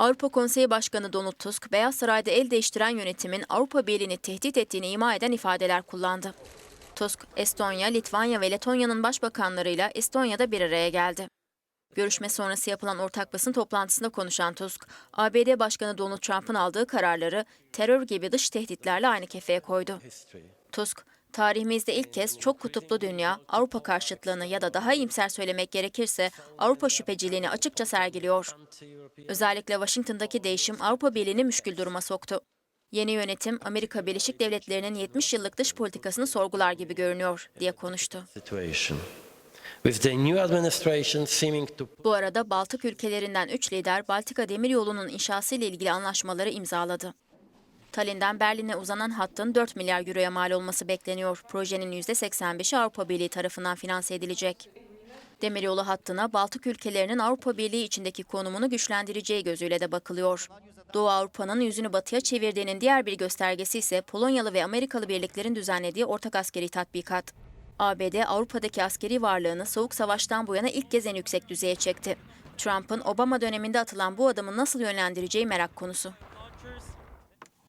Avrupa Konseyi Başkanı Donald Tusk, Beyaz Saray'da el değiştiren yönetimin Avrupa Birliği'ni tehdit ettiğini ima eden ifadeler kullandı. Tusk, Estonya, Litvanya ve Letonya'nın başbakanlarıyla Estonya'da bir araya geldi. Görüşme sonrası yapılan ortak basın toplantısında konuşan Tusk, ABD Başkanı Donald Trump'ın aldığı kararları terör gibi dış tehditlerle aynı kefeye koydu. Tusk, tarihimizde ilk kez çok kutuplu dünya, Avrupa karşıtlığını ya da daha iyimser söylemek gerekirse Avrupa şüpheciliğini açıkça sergiliyor. Özellikle Washington'daki değişim Avrupa Birliği'ni müşkül duruma soktu. Yeni yönetim Amerika Birleşik Devletleri'nin 70 yıllık dış politikasını sorgular gibi görünüyor diye konuştu. Bu arada Baltık ülkelerinden 3 lider Baltika Demiryolu'nun inşası ile ilgili anlaşmaları imzaladı. Tallinn'den Berlin'e uzanan hattın 4 milyar euroya mal olması bekleniyor. Projenin %85'i Avrupa Birliği tarafından finanse edilecek. Demiryolu hattına Baltık ülkelerinin Avrupa Birliği içindeki konumunu güçlendireceği gözüyle de bakılıyor. Doğu Avrupa'nın yüzünü batıya çevirdiğinin diğer bir göstergesi ise Polonyalı ve Amerikalı birliklerin düzenlediği ortak askeri tatbikat. ABD Avrupa'daki askeri varlığını Soğuk Savaş'tan bu yana ilk kez en yüksek düzeye çekti. Trump'ın Obama döneminde atılan bu adımı nasıl yönlendireceği merak konusu.